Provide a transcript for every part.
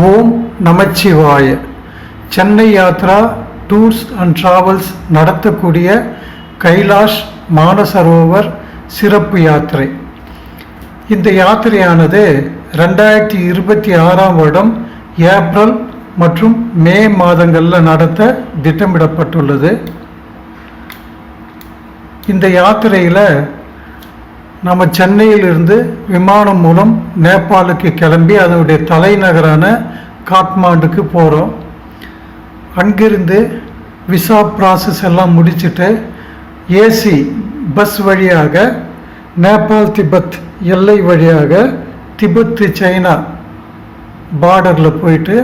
Om Namachivaya. Chennai Yatra tours and travels நடத்தக்கூடிய கைலாஷ் மானசரோவர் சிறப்பு யாத்திரை. இந்த யாத்திரையானது ரெண்டாயிரத்தி இருபத்தி ஆறாம் வருடம் ஏப்ரல் மற்றும் மே மாதங்களில் நடத்த திட்டமிடப்பட்டுள்ளது. இந்த யாத்திரையில் நம்ம சென்னையிலிருந்து விமானம் மூலம் நேபாளுக்கு கிளம்பி அதனுடைய தலைநகரான காட்மாண்டுக்கு போகிறோம் அங்கிருந்து விசா ப்ராசஸ் எல்லாம் முடிச்சுட்டு ஏசி பஸ் வழியாக நேபாள் திபெத் எல்லை வழியாக திபெத்து சைனா பார்டரில் போயிட்டு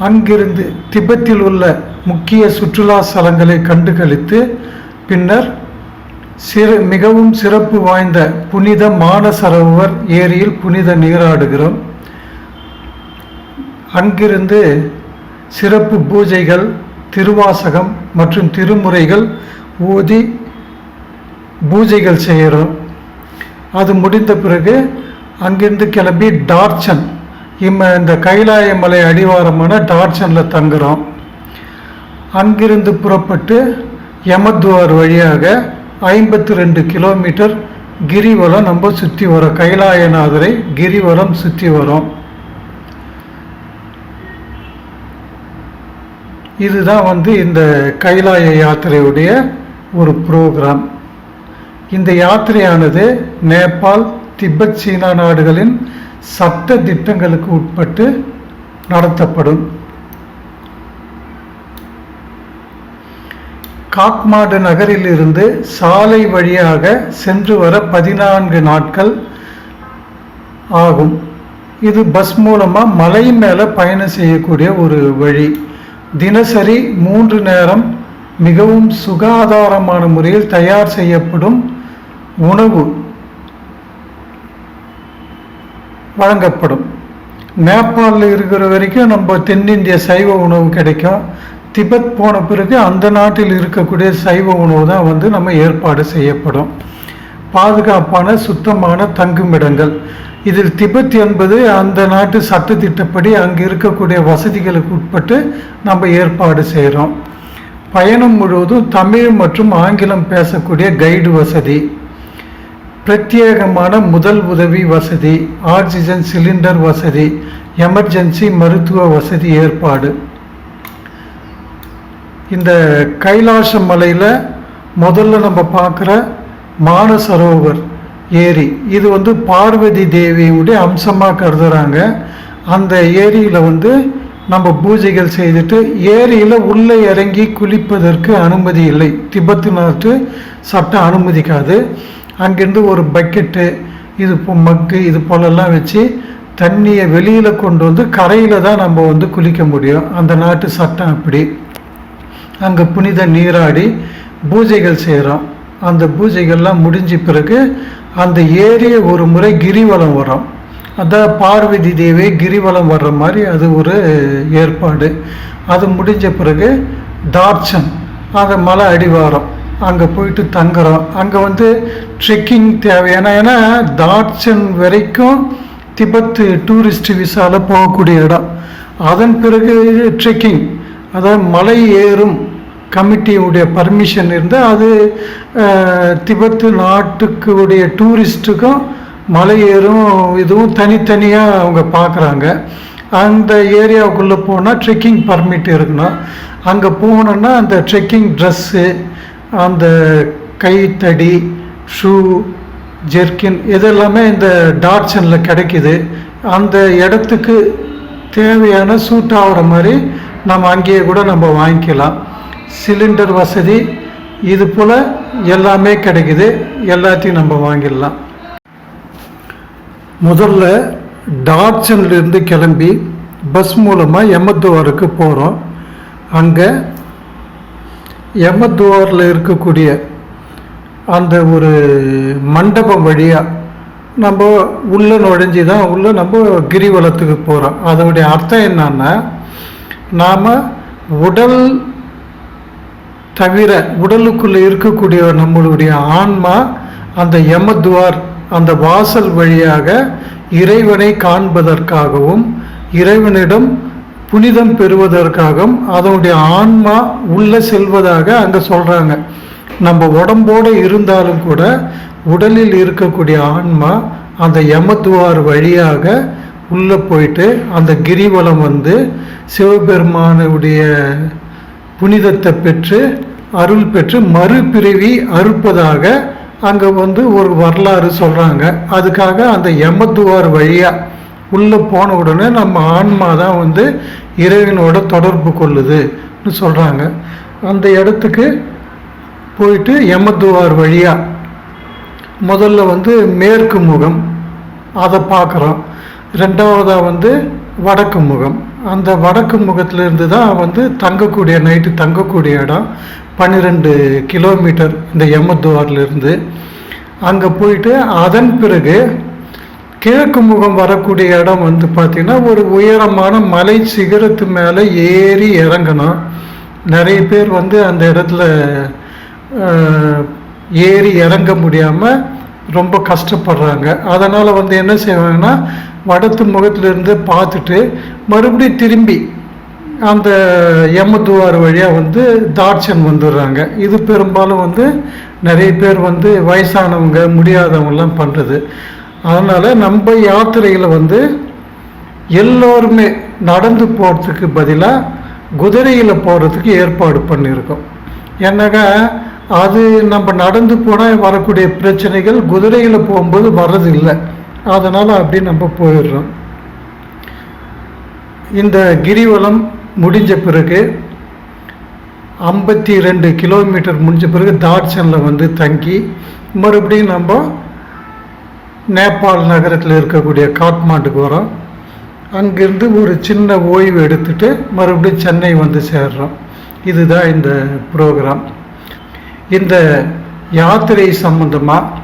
அங்கிருந்து திபெத்தில் உள்ள முக்கிய சுற்றுலா ஸ்தலங்களை கண்டுகளித்து பின்னர் சிறு மிகவும் சிறப்பு வாய்ந்த புனித மானசரோவர் ஏரியில் புனித நீராடுகிறோம். அங்கிருந்து சிறப்பு பூஜைகள் திருவாசகம் மற்றும் திருமுறைகள் ஊதி பூஜைகள் செய்கிறோம். அது முடிந்த பிறகு அங்கிருந்து கிளம்பி டார்ச்சன் இம்ம இந்த கைலாய மலை அடிவாரமான டார்ச்சனில் தங்குறோம். அங்கிருந்து புறப்பட்டு யமத்வார் வழியாக ஐம்பத்தி ரெண்டு கிலோமீட்டர் கிரிவலம் நம்ம சுற்றி வரோம். கைலாயநாதரை கிரிவலம் சுற்றி வரோம். இதுதான் வந்து இந்த கைலாய யாத்திரையுடைய ஒரு ப்ரோக்ராம். இந்த யாத்திரையானது நேபாள் திபெத் சீனா நாடுகளின் சட்ட திட்டங்களுக்கு உட்பட்டு நடத்தப்படும். காக்மாடு நகரிலிருந்து சாலை வழியாக சென்று வர பதினான்கு நாட்கள் ஆகும். இது பஸ் மூலமாக மலை மேலே பயணம் செய்யக்கூடிய ஒரு வழி. தினசரி மூன்று நேரம் மிகவும் சுகாதாரமான முறையில் தயார் செய்யப்படும் உணவு வழங்கப்படும். நேபாளில் இருக்கிற வரைக்கும் நம்ம தென்னிந்திய சைவ உணவு கிடைக்கும். திபெத் போன பிறகு அந்த நாட்டில் இருக்கக்கூடிய சைவ உணவு தான் வந்து நம்ம ஏற்பாடு செய்யப்படும். பாதுகாப்பான சுத்தமான தங்குமிடங்கள். இதில் திபெத் என்பது அந்த நாட்டு சட்டத்திட்டப்படி அங்கே இருக்கக்கூடிய வசதிகளுக்கு உட்பட்டு நம்ம ஏற்பாடு செய்கிறோம் பயணம் முழுவதும் தமிழ் மற்றும் ஆங்கிலம் பேசக்கூடிய கைடு வசதி. பிரத்யேகமான முதல் உதவி வசதி. ஆக்சிஜன் சிலிண்டர் வசதி. எமர்ஜென்சி மருத்துவ வசதி ஏற்பாடு. இந்த கைலாச மலையில் முதல்ல நம்ம பார்க்குற மானசரோவர் ஏரி. இது வந்து பார்வதி தேவியுடைய அம்சமாக கருதுகிறாங்க அந்த ஏரியில் வந்து நம்ம பூஜைகள் செய்துட்டு ஏரியில் உள்ளே இறங்கி குளிப்பதற்கு அனுமதி இல்லை. திபெத்து நாட்டு சட்டம் அனுமதிக்காது. அங்கேருந்து ஒரு பக்கெட்டு இது இப்போ மக்கு இது போலெல்லாம் வச்சு தண்ணியை வெளியில் கொண்டு வந்து கரையில் தான் நம்ம வந்து குளிக்க முடியும். அந்த நாட்டு சட்டம் அப்படி. அங்கே புனித நீராடி பூஜைகள் செய்கிறோம் அந்த பூஜைகள்லாம் முடிஞ்ச பிறகு அந்த ஏரிய ஒரு முறை கிரிவலம் வரும் அதான் பார்வதி தேவி கிரிவலம் வர்ற மாதிரி அது ஒரு ஏற்பாடு. அது முடிஞ்ச பிறகு தார்ச்சன் அந்த மலை அடிவாரம் அங்கே போயிட்டு தங்குறோம். அங்கே வந்து ட்ரெக்கிங் தேவையான ஏன்னா தார்ச்சன் வரைக்கும் திபத்து டூரிஸ்ட் விசாவில் போகக்கூடிய இடம். அதன் பிறகு ட்ரெக்கிங் அதாவது மலை ஏறும். கமிட்டியுடைய பர்மிஷன் இருந்தால் அது திபெத்து நாட்டுக்கு உடைய டூரிஸ்ட்டுக்கும் மலை ஏறும் இதுவும் தனித்தனியாக அவங்க பார்க்குறாங்க. அந்த ஏரியாவுக்குள்ளே போனால் ட்ரெக்கிங் பர்மிட் இருக்கணும். அங்கே போகணுன்னா அந்த ட்ரெக்கிங் ட்ரெஸ்ஸு அந்த கைத்தடி ஷூ ஜெர்கின் இதெல்லாமே இந்த டாட்சனில் கிடைக்குது. அந்த இடத்துக்கு தேவையான சூட் ஆகிற மாதிரி நம்ம அங்கேயே கூட நம்ம வாங்கிக்கலாம். சிலிண்டர் வசதி இது போல் எல்லாமே கிடைக்குது. எல்லாத்தையும் நம்ம வாங்கிடலாம். முதல்ல டார்ச்சன்லேருந்து கிளம்பி பஸ் மூலமாக எம்மத்துவாருக்கு போகிறோம் அங்கே எம்மத்துவாரில் இருக்கக்கூடிய அந்த ஒரு மண்டபம் வழியாக நம்ம உள்ளே நுழைஞ்சி தான் உள்ளே நம்ம கிரிவலத்துக்கு போகிறோம் அதனுடைய அர்த்தம் என்னன்னா நாம் உடல் தவிர உடலுக்குள்ளே இருக்கக்கூடிய நம்மளுடைய ஆன்மா அந்த யமத்வார் அந்த வாசல் வழியாக இறைவனை காண்பதற்காகவும் இறைவனிடம் புனிதம் பெறுவதற்காகவும் அதனுடைய ஆன்மா உள்ளே செல்வதாக அங்கே சொல்கிறாங்க நம்ம உடம்போடு இருந்தாலும் கூட உடலில் இருக்கக்கூடிய ஆன்மா அந்த யமத்துவார் வழியாக உள்ளே போயிட்டு அந்த கிரிவலம் வந்து சிவபெருமானுடைய புனிதத்தை பெற்று அருள் பெற்று மறுபிறவி அறுப்பதாக அங்கே வந்து ஒரு வரலாறு சொல்கிறாங்க அதுக்காக அந்த எமத்துவார் வழியாக உள்ளே போன உடனே நம்ம ஆன்மா தான் வந்து இறைவனோட தொடர்பு கொள்ளுதுன்னு சொல்கிறாங்க அந்த இடத்துக்கு போயிட்டு எமத்துவார் வழியாக முதல்ல வந்து மேற்கு முகம் அதை பார்க்குறோம். ரெண்டாவதாக வந்து வடக்கு முகம். அந்த வடக்கு முகத்திலிருந்து தான் வந்து தங்கக்கூடிய நைட்டு தங்கக்கூடிய இடம். பன்னிரெண்டு கிலோமீட்டர் இந்த எமத்துவார்லேருந்து அங்கே போயிட்டு அதன் பிறகு கிழக்கு முகம் வரக்கூடிய இடம் வந்து பார்த்திங்கன்னா ஒரு உயரமான மலை சிகரத்து மேலே ஏறி இறங்கணும். நிறைய பேர் வந்து அந்த இடத்துல ஏறி இறங்க முடியாமல் ரொம்ப கஷ்டப்படுறாங்க. அதனால் வந்து என்ன செய்வாங்கன்னா வடத்து முகத்திலிருந்து பார்த்துட்டு மறுபடியும் திரும்பி அந்த யமதுவார் வழியாக வந்து தாட்சன் வந்துடுறாங்க. இது பெரும்பாலும் வந்து நிறைய பேர் வந்து வயசானவங்க முடியாதவங்கலாம் பண்ணுறது அதனால் நம்ம யாத்திரையில் வந்து எல்லோருமே நடந்து போகிறதுக்கு பதிலாக குதிரையில் போகிறதுக்கு ஏற்பாடு பண்ணியிருக்கோம். என்னக்கா அது நம்ம நடந்து போனால் வரக்கூடிய பிரச்சனைகள் குதிரையில் போகும்போது வர்றது இல்லை அதனால் அப்படி நம்ம போயிடுறோம். இந்த கிரிவலம் முடிஞ்ச பிறகு ஐம்பத்தி ரெண்டு கிலோமீட்டர் முடிஞ்ச பிறகு தாட்சனில் வந்து தங்கி மறுபடியும் நம்ம நேபாள் நகரத்தில் இருக்கக்கூடிய காட்மாண்டுக்கு வரோம். அங்கிருந்து ஒரு சின்ன ஓய்வு எடுத்துட்டு மறுபடியும் சென்னை வந்து சேர்றோம். இதுதான் இந்த ப்ரோக்ராம் இந்த யாத்திரை சம்பந்தமாக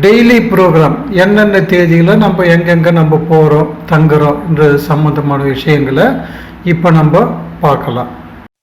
டெய்லி ப்ரோக்ராம் என்னென்ன தேதியில் நம்ம எங்கெங்கே நம்ம போகிறோம் தங்குறோம்ன்ற சம்பந்தமான விஷயங்களை இப்போ நம்ம பார்க்கலாம்.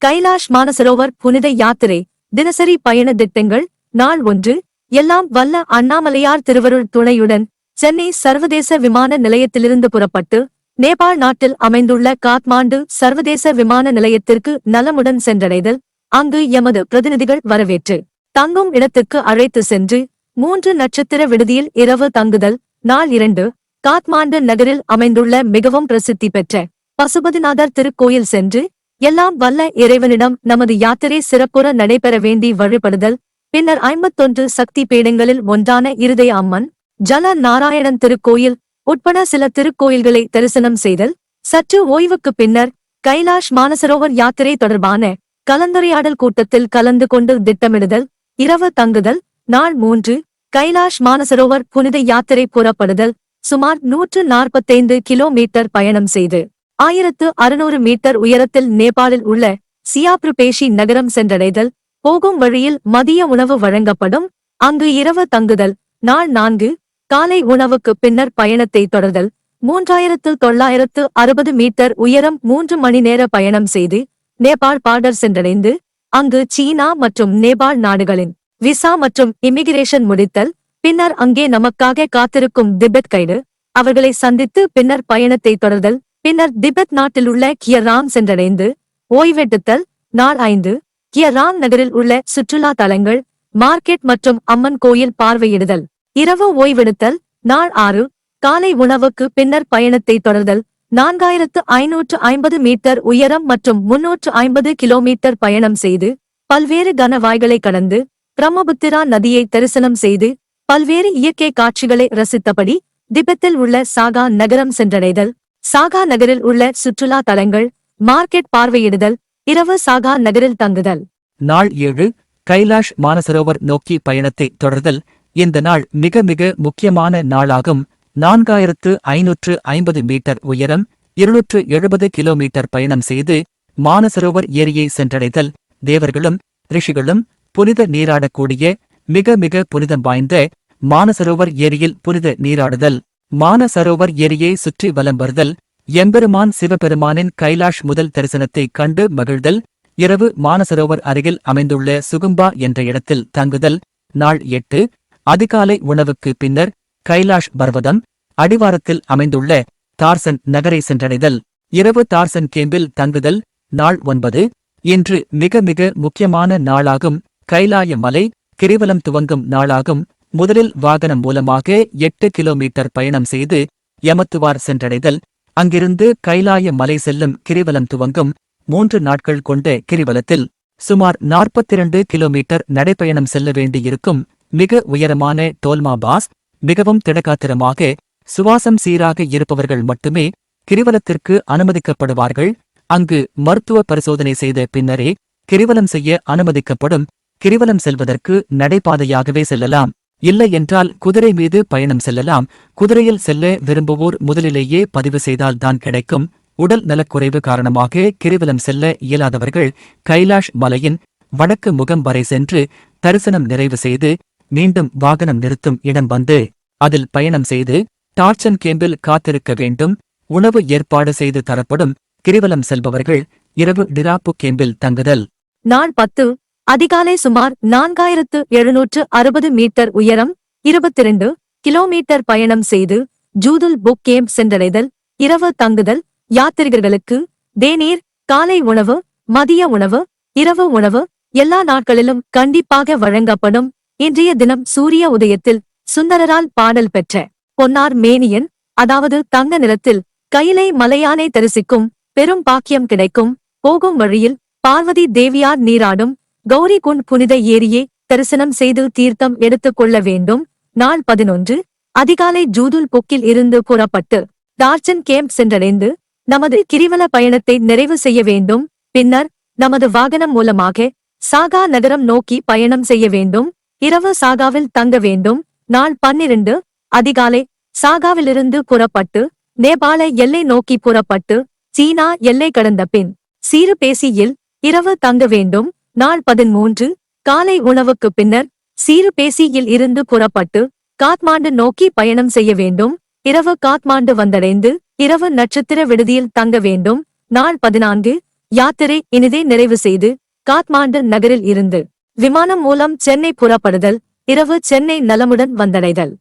கைலாஷ் மானசரோவர் புனித யாத்திரை தினசரி பயண திட்டங்கள் நாள் ஒன்று எல்லாம் வல்ல அண்ணாமலையார் திருவருள் துணையுடன் சென்னை சர்வதேச விமான நிலையத்திலிருந்து புறப்பட்டு நேபாள் நாட்டில் அமைந்துள்ள காத்மாண்டு சர்வதேச விமான நிலையத்திற்கு நலமுடன் சென்றடைதல் அங்கு எமது பிரதிநிதிகள் வரவேற்று தங்கும் இடத்துக்கு அழைத்து சென்று மூன்று நட்சத்திர விடுதியில் இரவு தங்குதல். நாள் இரண்டு காத்மாண்டு நகரில் அமைந்துள்ள மிகவும் பிரசித்தி பெற்ற பசுபதிநாதர் திருக்கோயில் சென்று எல்லாம் வல்ல இறைவனிடம் நமது யாத்திரை சிறப்புற நடைபெற வேண்டி வழிபடுதல். பின்னர் ஐம்பத்தொன்று சக்தி பீடங்களில் ஒன்றான இருதய அம்மன் ஜல நாராயணன் திருக்கோயில் உட்பட சில திருக்கோயில்களை தரிசனம் செய்தல். சற்று ஓய்வுக்கு பின்னர் கைலாஷ் மானசரோவர் யாத்திரை தொடர்பான கலந்துரையாடல் கூட்டத்தில் கலந்து கொண்டு திட்டமிடுதல் இரவு தங்குதல் நாள் மூன்று கைலாஷ் மானசரோவர் புனித யாத்திரை புறப்படுதல் சுமார் நூற்று நாற்பத்தைந்து கிலோமீட்டர் பயணம் செய்து ஆயிரத்து அறுநூறு மீட்டர் உயரத்தில் நேபாளில் உள்ள சியாப்ருபேஷி நகரம் சென்றடைதல் போகும் வழியில் மதிய உணவு வழங்கப்படும் அங்கு இரவு தங்குதல் நாள் நான்கு காலை உணவுக்கு பின்னர் பயணத்தை தொடர்தல் மூன்றாயிரத்து தொள்ளாயிரத்து அறுபது மீட்டர் உயரம் மூன்று மணி நேர பயணம் செய்து நேபாள் பார்டர் சென்றடைந்து அங்கு சீனா மற்றும் நேபாள் நாடுகளின் விசா மற்றும் இமிகிரேஷன் முடித்தல் பின்னர் அங்கே நமக்காக காத்திருக்கும் திபெத் கைடு அவர்களை சந்தித்து பின்னர் பயணத்தை தொடர்தல் பின்னர் திபெத் நாட்டில் உள்ள கியராம் சென்றடைந்து ஓய்வெடுத்தல் நாள் ஐந்து கியராம் நகரில் உள்ள சுற்றுலா தலங்கள் மார்க்கெட் மற்றும் அம்மன் கோயில் பார்வையிடுதல் இரவு ஓய்வெடுத்தல் நாள் ஆறு காலை உணவுக்கு பின்னர் பயணத்தை தொடர்தல் நான்காயிரத்து ஐநூற்று ஐம்பது மீட்டர் உயரம் மற்றும் முன்னூற்று ஐம்பது கிலோமீட்டர் பயணம் செய்து பல்வேறு கனவாய்களை கடந்து பிரம்மபுத்திரா நதியை தரிசனம் செய்து பல்வேறு இயற்கை காட்சிகளை ரசித்தபடி திபெத்தில் உள்ள சாகா நகரம் சென்றடைதல். சாகா நகரில் உள்ள சுற்றுலா தலங்கள் மார்க்கெட் பார்வையிடுதல் இரவு சாகா நகரில் தங்குதல். நாள் ஏழு கைலாஷ் மானசரோவர் நோக்கி பயணத்தை தொடர்தல். இந்த நாள் மிக மிக முக்கியமான நாளாகும். நான்காயிரத்து ஐநூற்று ஐம்பது மீட்டர் உயரம் இருநூற்று எழுபது கிலோமீட்டர் பயணம் செய்து மானசரோவர் ஏரியை சென்றடைதல். தேவர்களும் ரிஷிகளும் புனித நீராடக்கூடிய மிக மிக புனிதம் வாய்ந்த மானசரோவர் ஏரியில் புனித நீராடுதல். மானசரோவர் ஏரியை சுற்றி வலம் வருதல். எம்பெருமான் சிவபெருமானின் கைலாஷ் முதல் தரிசனத்தை கண்டு மகிழ்தல். இரவு மானசரோவர் அருகில் அமைந்துள்ள சுகும்பா என்ற இடத்தில் தங்குதல். நாள் எட்டு அதிகாலை உணவுக்கு பின்னர் கைலாஷ் பர்வதம் அடிவாரத்தில் அமைந்துள்ள தார்சன் நகரை சென்றடைதல். இரவு தார்சன் கேம்பில் தங்குதல். நாள் ஒன்பது. இன்று மிக மிக முக்கியமான நாளாகும். கைலாய மலை கிரிவலம் துவங்கும் நாளாகும். முதலில் வாகனம் மூலமாக எட்டு கிலோமீட்டர் பயணம் செய்து யமத்துவார் சென்றடைதல். அங்கிருந்து கைலாய மலை செல்லும் கிரிவலம் துவங்கும். மூன்று நாட்கள் கொண்ட கிரிவலத்தில் சுமார் 42 கிலோமீட்டர் நடைப்பயணம் செல்ல வேண்டியிருக்கும். மிக உயரமான டோல்மா பாஸ் மிகவும் திடகாத்திரமாக சுவாசம் சீராக இருப்பவர்கள் மட்டுமே கிரிவலத்திற்கு அனுமதிக்கப்படுவார்கள். அங்கு மருத்துவ பரிசோதனை செய்த பின்னரே கிரிவலம் செய்ய அனுமதிக்கப்படும். கிரிவலம் செல்வதற்கு நடைபாதையாகவே செல்லலாம். இல்லை என்றால் குதிரை மீது பயணம் செல்லலாம். குதிரையில் செல்ல விரும்புவோர் முதலிலேயே பதிவு செய்தால் தான் கிடைக்கும். உடல் நலக்குறைவு காரணமாக கிரிவலம் செல்ல இயலாதவர்கள் கைலாஷ் மலையின் வடக்கு முகம் வரை சென்று தரிசனம் நிறைவு செய்து மீண்டும் வாகனம் நிறுத்தும் இடம் வந்து அதில் பயணம் செய்து டார்ச்சன் கேம்பில் காத்திருக்க வேண்டும். உணவு ஏற்பாடு செய்து தரப்படும் கிரிவலம் செல்பவர்கள் இரவு டிராப்பு கேம்பில் தங்குதல். நாள் பத்து அதிகாலை சுமார் நான்காயிரத்து எழுநூற்று அறுபது மீட்டர் உயரம் இருபத்திரண்டு கிலோமீட்டர் பயணம் செய்து ஜூதுல் புக் கேம்ப் சென்றடைதல் இரவு தங்குதல். யாத்திரிகர்களுக்கு தேநீர் காலை உணவு மதிய உணவு இரவு உணவு எல்லா நாட்களிலும் கண்டிப்பாக வழங்கப்படும். இன்றைய தினம் சூரிய உதயத்தில் சுந்தரரால் பாடல் பெற்ற பொன்னார் மேனியன் அதாவது தங்க நிலத்தில் கையிலை மலையானை தரிசிக்கும் பெரும் பாக்கியம் கிடைக்கும். போகும் வழியில் பார்வதி தேவியார் நீராடும் கௌரி குண்ட் புனித ஏரியே தரிசனம் செய்து தீர்த்தம் எடுத்துக் கொள்ள வேண்டும். நாள் பதினொன்று. அதிகாலை ஜூதுல் பொக்கில் இருந்து புறப்பட்டு டார்ச்சன் கேம்ப் சென்றடைந்து நமது கிரிவல பயணத்தை நிறைவு செய்ய வேண்டும். பின்னர் நமது வாகனம் மூலமாக சாகா நகரம் நோக்கி பயணம் செய்ய வேண்டும். இரவு சாகாவில் தங்க வேண்டும். நாள் பன்னிரண்டு அதிகாலை. சாகாவிலிருந்து புறப்பட்டு நேபாள எல்லை நோக்கி புறப்பட்டு சீனா எல்லை கடந்த பின் சீருபேசியில் இரவு தங்க வேண்டும். நாள் பதிமூன்று காலை உணவுக்கு பின்னர் சீருபேசியில் இருந்து புறப்பட்டு காத்மாண்டு நோக்கி பயணம் செய்ய வேண்டும். இரவு காத்மாண்டு வந்தடைந்து இரவு நட்சத்திர விடுதியில் தங்க வேண்டும். நாள் பதினான்கு யாத்திரை இனிதே நிறைவு செய்து காத்மாண்டு நகரில் இருந்து விமானம் மூலம் சென்னை புறப்படுதல் இரவு சென்னை நலமுடன் வந்தடைதல்.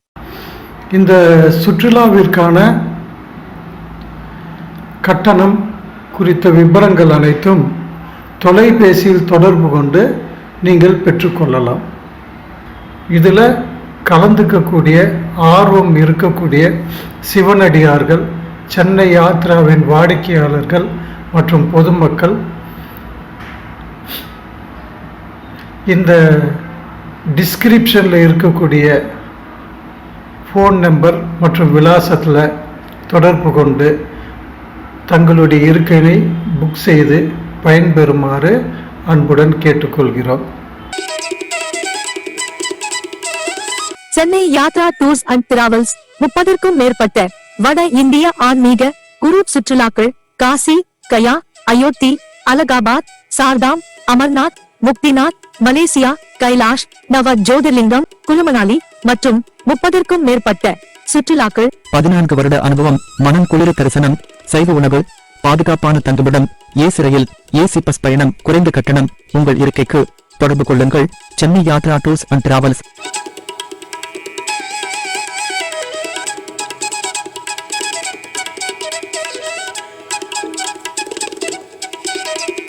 இந்த சுற்றுலாவிற்கான கட்டணம் குறித்த விபரங்கள் அனைத்தும் தொலைபேசியில் தொடர்பு கொண்டு நீங்கள் பெற்றுக்கொள்ளலாம். இதில் கலந்துக்கக்கூடிய ஆர்வம் இருக்கக்கூடிய சிவனடியார்கள் சென்னை யாத்ராவின் வாடிக்கையாளர்கள் மற்றும் பொதுமக்கள் இந்த டிஸ்கிரிப்ஷனில் இருக்கக்கூடிய ஃபோன் நம்பர் மற்றும் விலாசத்தில் தொடர்பு கொண்டு தங்களுடைய இருக்கையை புக் செய்து பயன்பெறுமாறு அன்புடன் கேட்டுக்கொள்கிறோம். Chennai Yatra tours and travels முப்பதற்கும் மேற்பட்ட வட இந்திய ஆன்மீக குரூப் சுற்றுலாக்கள் காசி கயா அயோத்தி அலகாபாத் சார்தாம் அமர்நாத் முக்திநாத் மலேசியா கைலாஷ் நவ ஜோதிர்லிங்கம் குலுமணாலி மற்றும் முப்பதற்கும் மேற்பட்ட சுற்றுலாக்கள். பதினான்கு வருட அனுபவம் மனம் குளிர தரிசனம் சைவ உணவு பாதுகாப்பான தங்குமிடம் ஏசி ரயில் ஏசி பஸ் பயணம் குறைந்த கட்டணம் உங்கள் இருக்கைக்கு தொடர்பு கொள்ளுங்கள். Chennai Yatra tours and travels.